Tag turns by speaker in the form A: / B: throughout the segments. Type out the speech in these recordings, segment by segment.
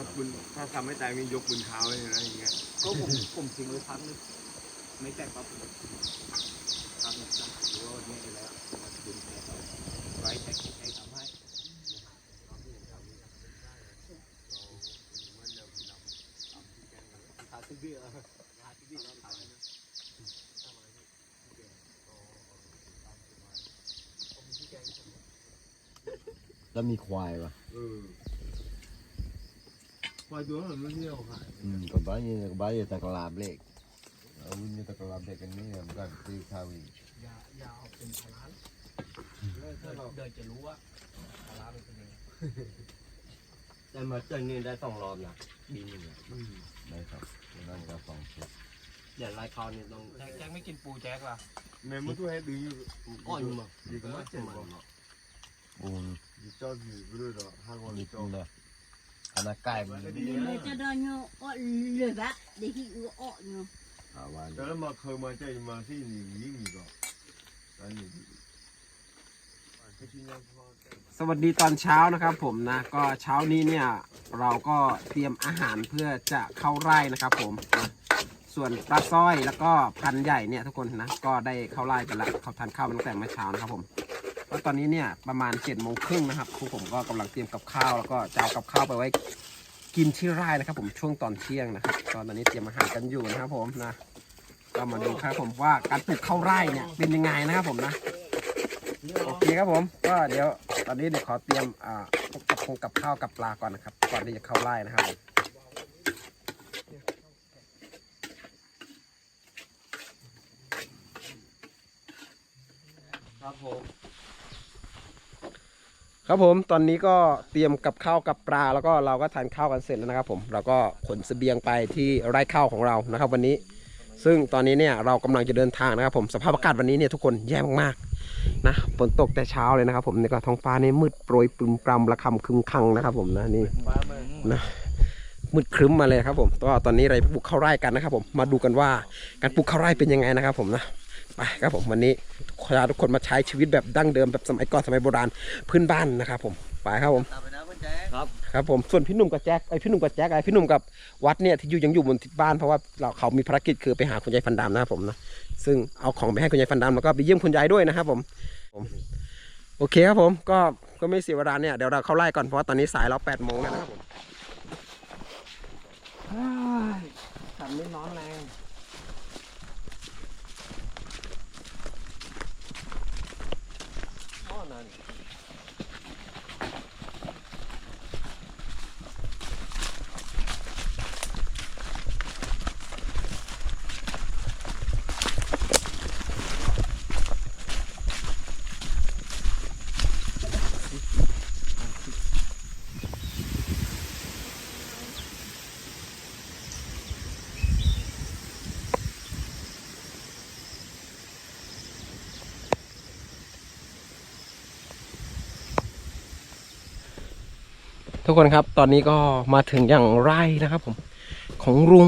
A: ถ้าปืนถ้าทำไม่ตายมียกปืนเท้าเลยนะอย่างเงี้ย
B: ก็ผมผมทิ้งไว้พักนึงไม่แตกปั๊บผมพักนึงนะหรือว่าวันนี้ไปแล้วมาดึงแกต่อไว้แต่ใครทำให้หาที่เบี้ยหาที่เบี้ยแล้วทำให้นะ
C: แล้วมีควายวะ
A: เออ ควายตัวนั้นไม่เที่ยวขาย
C: อืมก็บ้านยี่ก็บ้านยี่ตะกลาบเล็กเอาวินยี่ตะกลาบเล็กกันนี่เหมือนกันตีข้าวอีก
B: อย่าอย่าเอาเป็นภาระเดินจะรู้ว่าภาระเป็นยังไง
D: แต่มาเจอนี่ได้สองรอบนะบินหนึ่งอะ
A: อืม
C: ได้ครับนั่นก็สองชุด
D: เดี๋ยวลายคอนี่ต้อง
B: แจ็คแจ็คไม่กินปูแจ็คล่ะ
A: แม่มาช่วยให้ดึงอยู่
D: อ่อนมา
A: ดีก็ไม่เจ็บหร อก
C: ปูน
A: ดีเจ้าอยู่ก็เลยหรอห้างวัน
C: นิด
A: เจ้า
C: เลยอันนั้นใกล้มัน
E: Mà cho đó nhô ọ lửa bác để khi ưa ọ nhô
C: อาวัน
A: แต่แล้วมาเคยมาใจมาที่นี่ยิ่งอีกอะอันนี้
F: สวัสดีตอนเช้านะครับผมนะก็เช้านี้เนี่ยเราก็เตรียมอาหารเพื่อจะเข้าไร่นะครับผมนะส่วนปลาสร้อยแล้วก็พันธุ์ใหญ่เนี่ยทุกคนนะก็ได้เข้าไร่กันแล้วเขาทานข้าวมาตั้งแต่เมื่อเช้านะครับผม ก็ตอนนี้เนี่ยประมาณ7จ็ดโมงครึ่งนะครับครูผมก็กำลังเตรียมกับข้าวแล้วก็จะเอากับข้าวไปไว้กินที่ไร่นะครับ ผมช่วงตอนเที่ยงนะครับก็ตอนนี้เตรียมอาหารกันอยู่นะครับผมนะก็มาดูครับผมว่าการปลูกข้าวไร่เนี่ยเป็นยังไงนะครับผมนะโอเคครับผม ก็เดี๋ยวตอนนี้เดี๋ยวขอเตรียมอ่าพกกับคงกับข้าวกับปลาก่อนนะครับ ก่อนที่จะเข้าไร่นะครับ
D: ครับผม
F: ครับผมตอนนี้ก็เตรียมกับข้าวกับปลา แล้วก็เราก็ทานข้าวกันเสร็จแล้วนะครับ ผมเราก็ขนเสบียงไปที่ไร่ข้าวของเรานะครับ วันนี้ ซึ่งตอนนี้เนี่ยเรากำลังจะเดินทางนะครับ ผมสภาพอากาศวันนี้เนี่ยทุกคนแย่มากๆนะฝนตกแต่เช้าเลยนะครับ ผมนี่ก็ท้องฟ้านี่มืดโปรยปรึมปรำระคำคึมคังนะครับ ผมนะนี่นะมืดครึ้มมาเลยครับผมก็ตอนนี้เราไปปลูกข้าวไร่กันนะครับ ผมมาดูกันว่าการปลูกข้าวไร่เป็นยังไงนะครับ ผมนะ ไปครับผมวันนี้ขอพาทุกคนมาใช้ชีวิตแบบดั้งเดิมแบบสมัยก่อนสมัยโบราณพื้นบ้านนะครับผมไปครับผม
B: ตามไปนะคุณแจ็ค
F: ครับผมส่วนพี่หนุ่มกับแจ็คไอยพี่หนุ่มกับแจ็คไอพี่หนุ่มกับวัดเนี่ยที่อยู่ยังอยู่บนที่บ้านเพราะว่าเราเขามีภารกิจคือไปหาคุณยายฟันดำนะครับผมนะซึ่งเอาของไปให้คุณยายฟันดำแล้วก็ไปเยี่ยมคุณยายด้วยนะครับผมผมโอเคครับผมก็ก็ไม่เสียเวลาเนี่ยเดี๋ยวเราเข้าไล่ก่อนเพราะว่าตอนนี้สายเราแปดโมงแล้วนะครับผมสันไม่ร้อนแรง ทุกคนครับตอนนี้ก็มาถึงอย่างไรนะครับผมของลุง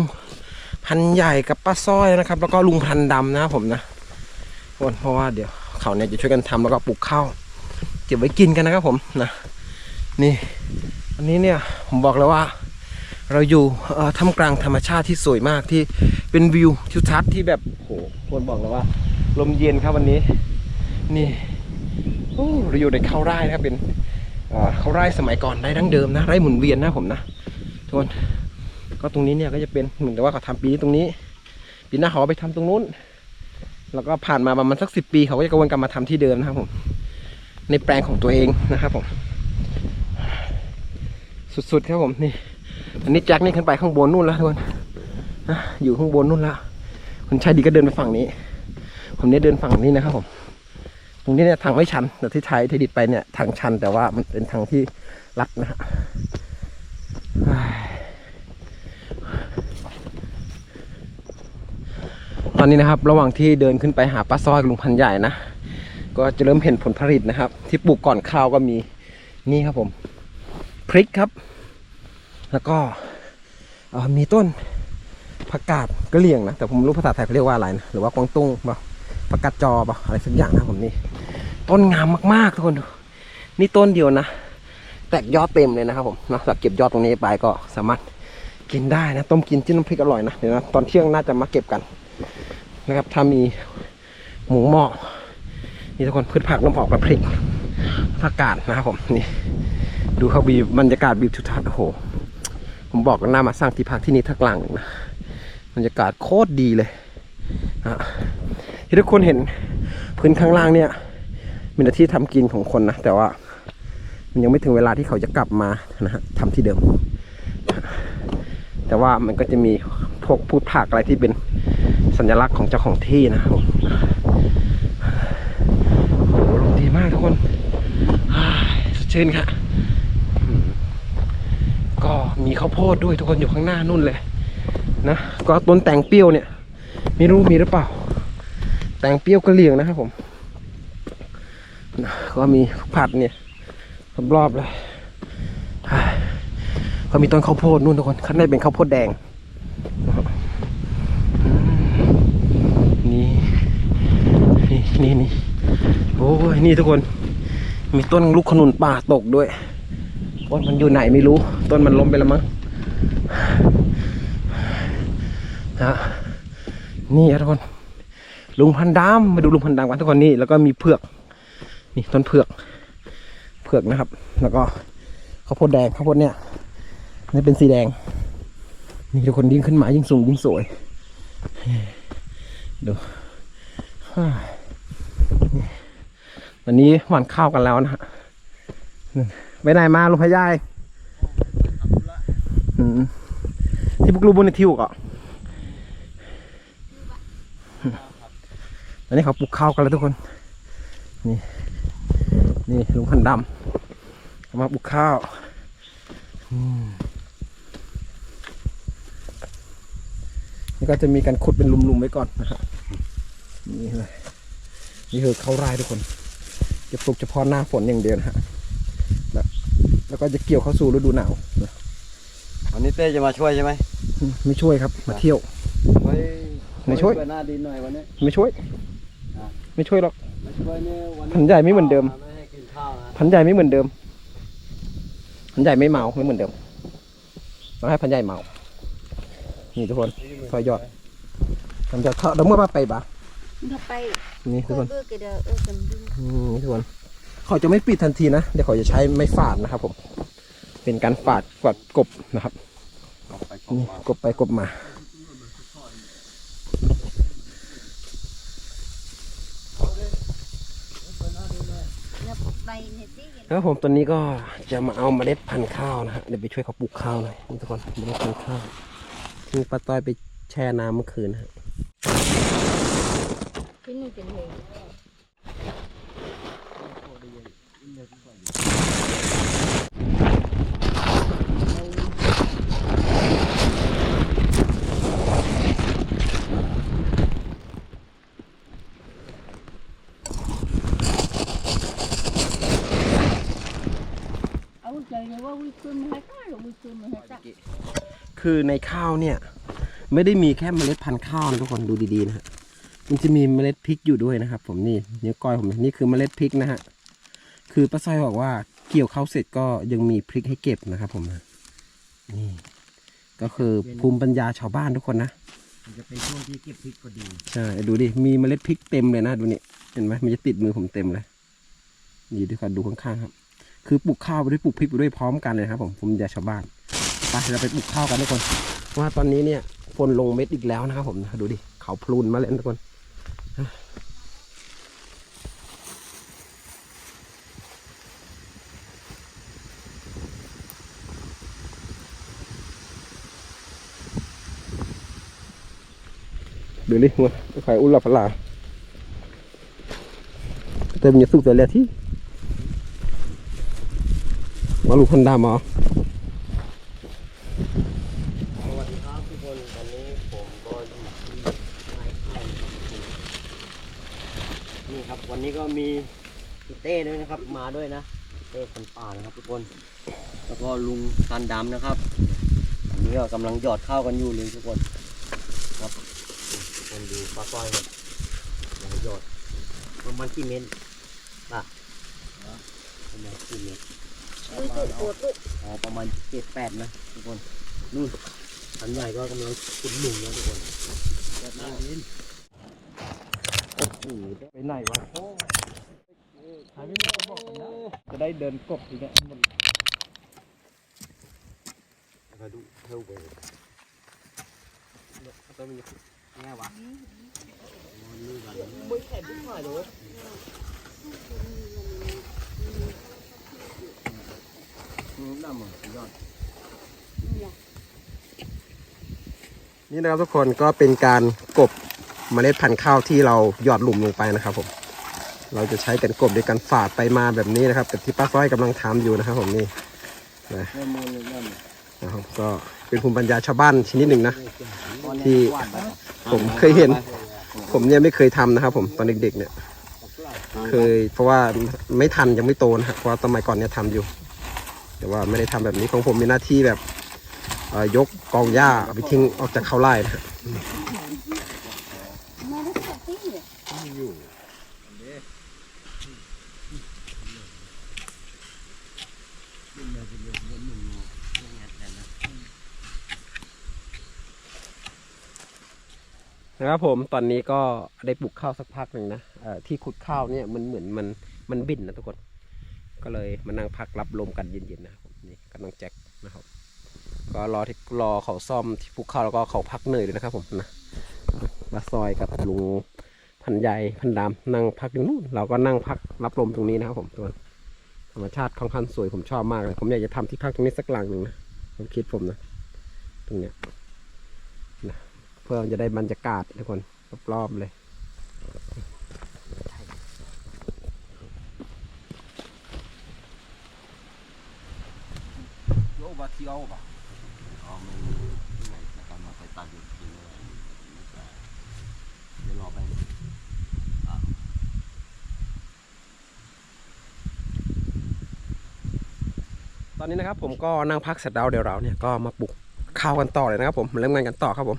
F: พันใหญ่กับป้าสร้อยนะครับ แล้วก็ลุงพันดำนะครับผมนะทุกคนเพราะว่าเดี๋ยวเขาเนี่ยจะช่วยกันทำแล้วก็ปลูกข้าวเก็บไว้กินกันนะครับผมนะนี่อันนี้เนี่ยผมบอกเลยว่า เราอยู่ท่ามกลางธรรมชาติที่สวยมากที่เป็นวิวทิวทัศน์ที่แบบโอ้โหคนบอกเลยว่า ลมเย็นครับวันนี้ นี่โอ้เราอยู่ในข้าวไร่นะครับเป็น เขาไร่สมัยก่อนไร่ดั้งเดิมนะไร่หมุนเวียนนะผมนะทุกคนก็ตรงนี้เนี่ยก็จะเป็นเหมือนกับว่าเขาทำปีนี้ตรงนี้ปีหน้าเขาไปทำตรงนู้น แล้วก็ผ่านมาประมาณสักสิปี เขาก็จะกระวนกลับมาทำที่เดิมนะครับผม ในแปลงของตัวเองนะครับผม สุดๆครับผมนี่ อันนี้แจ็คนี่ขึ้นไปข้างบนนู่นแล้วทุกคนนะอยู่ข้างบนนู่นแล้วคนชายดีก็เดินไปฝั่งนี้ ผมเนี่ยเดินฝั่งนี้นะครับผม ตรงนี้เนี่ยทางไม่ชันแต่ที่ใช้ที่ดิดไปเนี่ยทางชันแต่ว่ามันเป็นทางที่ลัดนะฮะตอนนี้นะครับระหว่างที่เดินขึ้นไปหาป้าซอยลุงพันใหญ่นะก็จะเริ่มเห็นผลผลิตนะครับ ที่ปลูกก่อนข้าวก็มีนี่ครับผมพริกครับ แล้วก็มีต้นผักกาดกระเหลี่ยงนะแต่ผมไม่รู้ภาษาไทยเขาเรียกว่าอะไรนะหรือว่ากวางตุ้งเปล่าประกาศจอปะอะไรสักอย่างนะผมนี่ ต้นงามมากๆทุกคนดูนี่ต้นเดียวนะ แตกยอดเต็มเลยนะครับผมนอกจากเก็บยอดตรงนี้ไปก็สามารถกินได้นะต้มกินจิ้มน้ำพริกอร่อยนะเดี๋ยวนะตอนเที่ยงน่าจะมาเก็บกันนะครับ ถ้ามีหมูหม้อนี่ทุกคนพืชผักน้ำออกกับพริกผักกาดนะครับผมนี่ ดูเขาบีบบรรยากาศบีบทิวทัศน์โอ้โหผมบอกกันหน้ามาสร้างที่พักที่นี่ทักหลังหนึ่งนะบรรยากาศโคตรดีเลยนะที่ทุกคนเห็นพื้นข้างล่างเนี่ย เป็นที่ทำกินของคนนะ แต่ว่า มันยังไม่ถึงเวลาที่เขาจะกลับมานะฮะทำที่เดิม แต่ว่ามันก็จะมีพวกพืชผักอะไรที่เป็นสัญลักษณ์ของเจ้าของที่นะครับผมโอ้โหลมดีมากทุกคนอ่าสดชื่นค่ะ ก็มีข้าวโพดด้วยทุกคนอยู่ข้างหน้านู่นเลยนะก็ต้นแตงเปรี้ยวเนี่ย ไม่รู้มีหรือเปล่า แตงเปรี้ยวกระเลียงนะครับผม ก็มีผัดเนี่ยรอบๆเลยก็มีต้นข้าวโพดนู่นทุกคนข้างในเป็นข้าวโพดแดงนี่นี่นี่นี่โอ้ยนี่ทุกคน มีต้นลูกขนุนป่าตกด้วยต้นมันอยู่ไหนไม่รู้ ต้นมันล้มไปแล้วมั้งนะนี่ทุกคนลุงพันดามมาดูลุงพันดามกันทุกคนนี่แล้วก็มีเผือก นี่ต้นเผือก เผือกนะครับ แล้วก็ข้าวโพดแดงข้าวโพดเนี่ยนี่เป็นสีแดง นี่ทุกคนยิ่งขึ้นมายิ่งสูงยิ่งสวยดูวันนี้หวานข้าวกันแล้วนะฮะไปไหนมาลุงพยายที่พวกลูบนในทิวก่อตอนนี้เขาปลูกข้าวกันแล้วทุกคน นี่ นี่ลุงพันดำเขามาปลูกข้าวอืมนี่ก็จะมีการขุดเป็นหลุมๆไว้ก่อนนะฮะนี่เลยนี่คือข้าวไร่ทุกคน จะปลูกเฉพาะหน้าฝนอย่างเดียวนะฮะแบบแล้วก็จะเกี่ยวเข้าสู่ฤดูหนาวนะ
D: วันนี้เต้จะมาช่วยใช่ไหม
F: ไม่ช่วยครับ มาเที่ยว
D: เฮ้ย
F: ไม่ช่วย
D: ไปหน้าดินหน่อยวันนี้
F: ไม่ช่วย
D: อะ
F: ไม่ช่วยหรอก
D: มาช่วยเนี่ยวันนี้
F: พันใหญ่ไม่เหมือนเดิม พันใหญ่ไม่เหมือนเดิม พันใหญ่ไม่เมาไม่เหมือนเดิมต้องให้พันใหญ่เมา นี่ทุกคนซอยยอดพันใหญ่เขาเดี๋ยวเมื่อมาไปปะ
E: nó bay
F: นี่ทุกคน
E: cô ưa cái đờ ưa cầm đinh
F: นี่ทุกคนเขาจะไม่ปิดทันทีนะเดี๋ยวเขาจะใช้ไม้ฝาดนะครับผม เป็นการฝาดกวาดกบนะครับนี่กบไปกบมา แล้วผมตอนนี้ก็จะมาเอาเมล็ดพันธุ์ข้าวนะฮะเดี๋ยวไปช่วยเขาปลูกข้าวหน่อยทุกคนเมล็ดพันธุ์ข้าวที่ป้าต้อยไปแช่น้ำเมื่อคืนนะฮะ
E: cái này cái này เอา ใจเลยว่าวิคืนมาให้ข้าหรือวิคืนมาให้ข้า
F: คือในข้าวเนี่ย ไม่ได้มีแค่เมล็ดพันธุ์ข้าวนะทุกคนดูดีๆนะฮะมันจะมีเมล็ดพริกอยู่ด้วยนะครับ ผมนี่นิ้วก้อยผมนี่คือเมล็ดพริกนะฮะคือป้าสร้อยบอกว่าเกี่ยวข้าวเสร็จก็ยังมีพริกให้เก็บนะครับ ผมนะนี่ ก็คือภูมิปัญญาชาวบ้านทุกคนนะ
D: มันจะเป็นช่วงที่เก็บพริกพอดี
F: ใช่ดูดิมีเมล็ดพริกเต็มเลยนะดูนี่เห็นไหมมันจะติดมือผมเต็มเลยนี่ดูกันดูข้างๆครับ คือปลูกข้าวไปด้วยปลูกพริกไปด้วยพร้อมกันเลยครับผมภูมิปัญญาชาวบ้านไปเราไปปลูกข้าวกันทุกคนว่าตอนนี้เนี่ยฝนลงเม็ดอีกแล้วนะครับผมดูดิเขาพลูนมาแล้วทุกคนดูดิมัวไข่อุลลาพลาเต็มย่าสุกแต่เลียที่ มาลูกพันดามา
D: สวัสดีครับทุกคนวันนี้ผมก็อยู่ที่ไร่ข้าวนะครับนี่ครับวันนี้ก็มีพี่เต้ด้วยนะครับ มาด้วยนะเต้คนป่านะครับทุกคน แล้วก็ลุงซันดำนะครับอันนี้ก็กำลังหยอดข้าวกันอยู่เลยทุกคน ครับทุกคนดูปลาสร้อยครับกำลังหยอดประมาณกี่เมตรป่ะประมาณกี่เมตร
F: ป
E: ดูจุดปวดลูก
D: อ๋อประมาณเจ็ดแปดนะทุกคนนู่นพันใหญ่ก็กำลังขุดหลุมแล้วทุกคนแบบนั้นดินโอ้โห
B: ไปไหนวะหายไปไหนบอกกันนะจะได้เดินกบทีเนี้ยมัน
C: กระดูเท่าไป
D: ตัวมีแง่วะมันลื่นกันไม่แข็งที่ไหายเลย น้ำมันยอด
F: นี่นะครับทุกคนก็เป็นการกบเมล็ดพันธุ์ข้าวที่เราหยอดหลุมลงไปนะครับผมเราจะใช้กันกบด้วยการฝาดไปมาแบบนี้นะครับแบบที่ป้าซ้อยกำลังทำอยู่นะครับผมนี่
D: เริ่มมือเริ่ม
F: นะครับก็เป็นภูมิปัญญาชาวบ้านชนิดหนึ่งนะที่ผมเคยเห็น ผมเนี่ยไม่เคยทำนะครับผมตอนเด็กๆเนี่ย เคยเพราะว่าไม่ทันยังไม่โตนะครับเพราะสมัยก่อนเนี่ยทำอยู่ แต่ว่าไม่ได้ทำแบบนี้ของผมมีหน้าที่แบบยกกองหญ้าเอาไปทิ้งออกจากเขาไร่นะนะครับผมตอนนี้ก็ได้ปลูกข้าวสักพักหนึ่งนะที่ขุดข้าวเนี่ยมันเหมือนมันมันบินนะทุกคน ก็เลยมานั่งพักรับลมกันเย็นๆนะครับผมนี่กำลังแจ็คนะครับ ก็รอที่รอเขาซ่อมที่ปลูกข้าวแล้วก็เขาพักเหนื่อยเลยนะครับ ผมนะบาซอยกับลุงพันใหญ่พันดำนั่งพักอยู่นู่นเราก็นั่งพักรับลมตรงนี้นะครับ ผมตัวธรรมชาติค่อนข้างสวยผมชอบมากเลย ผมอยากจะทำที่พักตรงนี้สักหลังหนึ่งนะผมคิดผมนะ ตรงเนี้ยนะเพื่อจะได้บรรยากาศทุกคนรอบๆเลย
D: โยบา เที่ยวป่ะอ๋อไม่ที่ไหนจะกำมาไปตัดอยู่ที่นี่เดี๋ยวรอไป
F: ตอนนี้นะครับผมก็นั่งพักเสร็จแล้วเดี๋ยวเราเนี่ยก็มาปลูกข้าวกันต่อเลยนะครับผมเริ่มงานกันต่อครับผม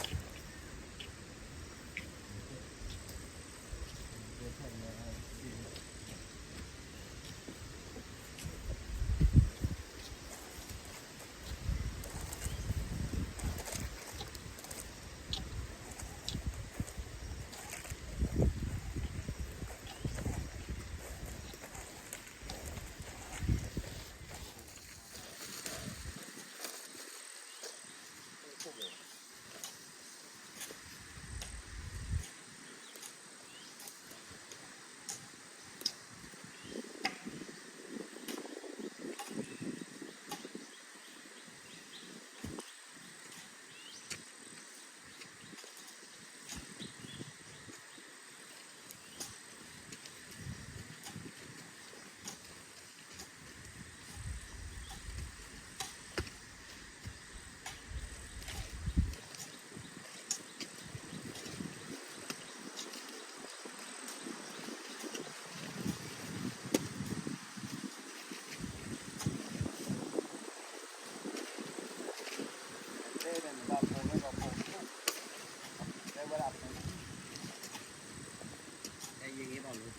D: ไอ้อยังงี้เปล่าลูก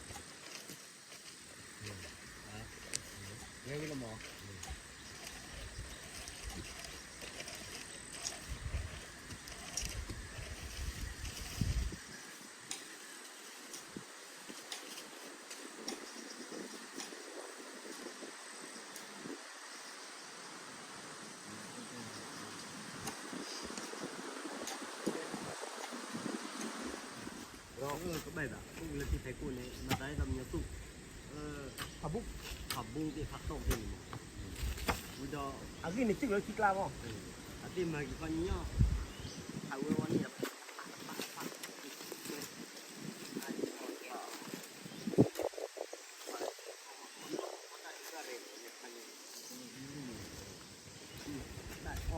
D: เฮ้ยละหมอ
C: เราเออก็ไม่ ผับบุ้งผับบุ้งที่ผักต้มที่นี่มันจด
F: ออันนี้นี่จิ้งเลยคิดลาบ
C: อะอันนี้มากี่คนเนี่ยเอาไว้วันนี้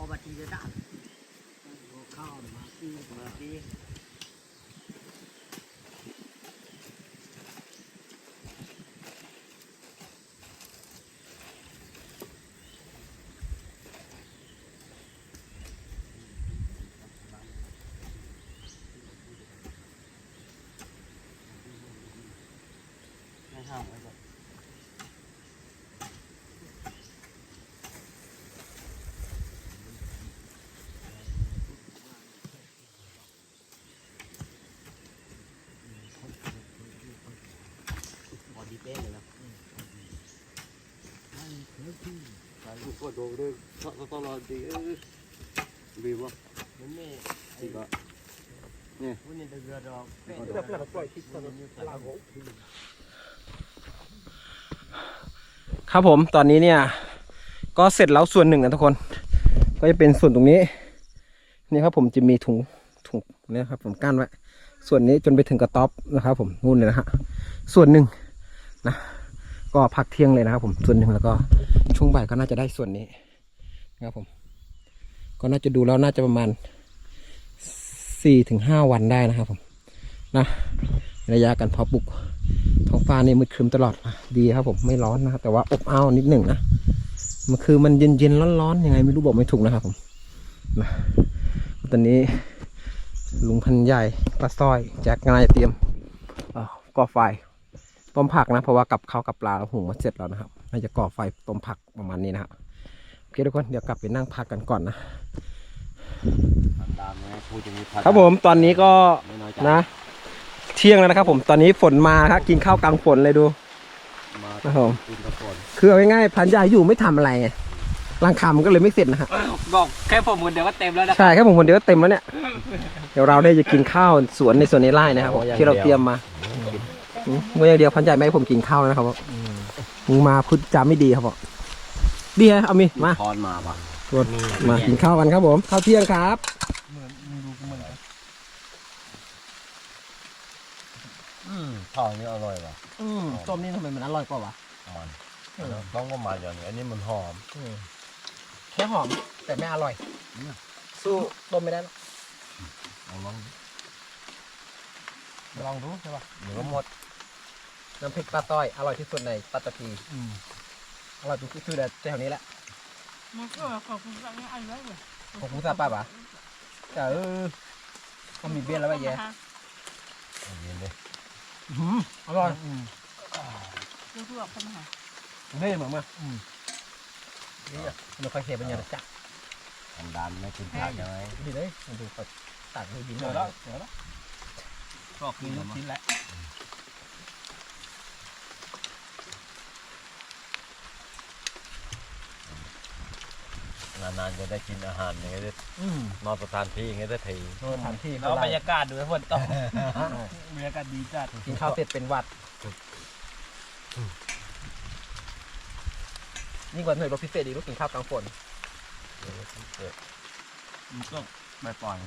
D: อบทีจะได้
C: ข้าวมาซี
D: มา
C: ซี ห้ามไว้ก่อน
D: บอดีเป้เลยนะ
C: ลูกก็โดนด้วยก็ต้องรอดีเออบีบวะ
D: มันไม่
C: สิบะ
D: วันนี้จะเรือดอก
F: ครับผมตอนนี้เนี่ย ก็เสร็จแล้วส่วนหนึ่งนะทุกคน ก็จะเป็นส่วนตรงนี้ นี่ครับผมจะมีถุงถุงเนี่ยครับ ผมกั้นไว้ส่วนนี้จนไปถึงกระต๊อบนะครับผมนู่นเลยนะฮะส่วนหนึ่งนะก็พักเที่ยงเลยนะครับผมส่วนหนึ่งแล้วก็ช่วงบ่ายก็น่าจะได้ส่วนนี้นะครับผม ก็น่าจะดูแล้วน่าจะประมาณสี่ถึงห้าวันได้นะครับผมนะระยะการเพาะปลูก ท้องฟ้านี่มืดครึมตลอดอะดีครับผมไม่ร้อนนะครับแต่ว่าอบอ้าวนิดหนึ่งนะมันคือมันเย็นเย็นร้อนร้อนๆยังไงไม่รู้บอกไม่ถูกนะครับผมนะตอนนี้ลุงพันใหญ่ปลาสร้อยแจ็คกำลังจะเตรียมเอ่อก่อไฟต้มผักนะ เพราะว่ากับข้าวกับปลาเราหุงมาเสร็จแล้วนะครับน่าจะก่อไฟต้มผักประมาณนี้นะครับโอเคทุกคนเดี๋ยวกลับไปนั่งพักกันก่อนนะ
D: พันดามนะพูดอย่างนี้พัน
F: ครับผมตอนนี้ก็
D: ไม่น้อยใจ
F: นะ เที่ยงแล้วนะครับผมตอนนี้ฝนมาครับกินข้าวกลางฝนเลยดู
D: มา
F: ครับผม
D: กินกระปน
F: คือเอาง่ายๆพันยายอยู่ไม่ทำอะไรไงร่างคามันก็เลยไม่เสร็จนะฮะ
B: บอกแค่ผมคนเดียวก็เต็มแล้วนะ
F: ใช่ครับผมคนเดียวก็เต็มแล้วเนี่ย เดี๋ยวเราได้จะกินข้าวสวนในสวนในไร่นะครับผมที่เราเตรียมมาอืมเมื่ออย่างเดียวพันยายไม่ให้ผมกินข้าวนะครับผมมึงมาพูดจาไม่ดีครับผมดีฮะเอามีมา
D: ทอนมาปะ
F: มากินข้าวกันครับผมข้าวเที่ยงครับ
A: อืม ข้าวนี้อร่อยว่ะ
F: อืมต้มนี่ทำไมมันอร่อยกว่าวะ
A: มันต้องก็มาอย่างนี้อันนี้มันหอม
F: แค่หอมแต่ไม่อร่อย สู้ต้มไม่ได้หรอก
A: เอาลอง
F: ลองดูใช่ป่ะ
A: เดี๋ยวก็หมด
F: น้ำพริกปลาต้อย อร่อยที่สุดในปัตตภีอร่อยทุกที่แต่แถวนี้แหละ
E: มันก็ขอบคุณกันอันแล้วเลย
F: ของคุณซาป้าปะแต่เออก็มีเบี้ยแล้วไปแย่
A: เอาเย็นเลย
F: อร่อย
E: ดูเพื่อคนหา
F: เฮ้ยเหมือนมานี่อะมันค่อยเค็มเป็นยังไงจ้ะ
D: พันดามไม่กินผักใช่ไหม
F: ดีเลยมันดูแบบตัดให้ดีหน่อยเดี๋ยวแล้ว
B: ก็คือลูกชิ้นแหละ
A: นานๆจะได้กินอาหารอย่างนี้ได้
F: อืม
A: นอนสถานที่อย่างนี้ได้ที
F: โดนฐานที่
B: แล้ว
F: เขา
B: บรรยากาศดูให้ฝนตกบรรยากาศดีจัด
F: กินข้าวเสร็จเป็นหวัดนี่กว่าหน่วยรบพิเศษดีลูกกินข้าวกลางฝน
B: มันก็ใบปล่อย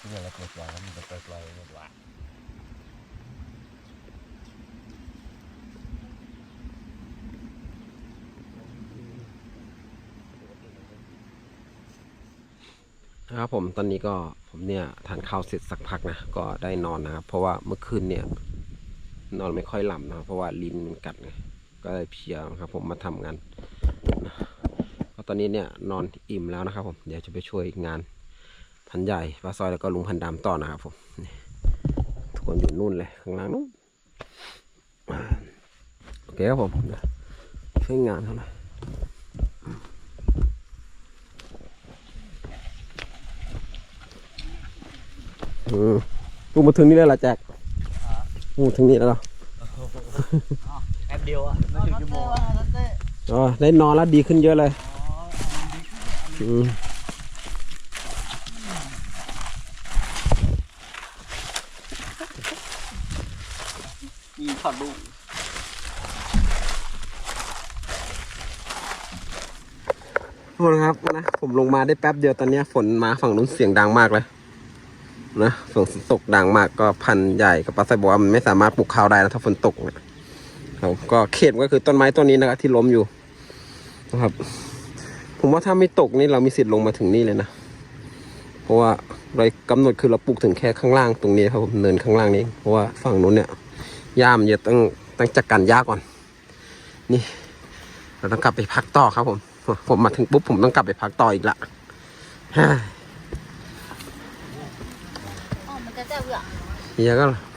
A: ที่อะไรเปล่าๆแล้วมันจะเปล่าๆหมดหวาน
F: นะครับผมตอนนี้ก็ผมเนี่ยทานข้าวเสร็จสักพักนะ ก็ได้นอนนะครับ เพราะว่าเมื่อคืนเนี่ย นอนไม่ค่อยหลับนะเพราะว่าลิ้นมันกัดไงก็เลยเพียครับผมมาทำงานก็ตอนนี้เนี่ยนอนอิ่มแล้วนะครับผมเดี๋ยวจะไปช่วยงานพันใหญ่ปลาซอยแล้วก็ลุงพันดำต่อนะครับผมทุกคนอยู่นู่นเลยข้างล่างนู้นโอเคครับผมช่วยงานเท่าไหร่ อยอืมกูมาถึงนี่แล้วล่ะแจ็คกูถึงนี่แล้วเหรอ
B: แอบเดียวอะไม่ถึงชั่วโมง
F: อ๋อได้นอนแล้วดีขึ้นเยอะเลยอืม
B: มีถอดลูก
F: ทุกคนครับนะผมลงมาได้แป๊บเดียวตอนเนี้ยฝนมาฝั่งนู้นเสียงดังมากเลย นะฝนตกดังมากก็พันใหญ่กับปลาไซบอกว่ามันไม่สามารถปลูกข้าวได้นะถ้าฝนตกนะครับก็เขตก็คือต้นไม้ต้นนี้นะครับที่ล้มอยู่นะครับ ผมว่าถ้าไม่ตกนี่เรามีสิทธิ์ลงมาถึงนี่เลยนะ เพราะว่าเรากำหนดคือเราปลูกถึงแค่ข้างล่างตรงนี้ครับผมเนินข้างล่างนี้ เพราะว่าฝั่งนู้นเนี่ยหญ้ามจะต้องต้องจัดการหญ้าก่อน นี่ เราต้องกลับไปพักต่อครับผม ผมมาถึงปุ๊บผมต้องกลับไปพักต่ออีกละ ฮ่า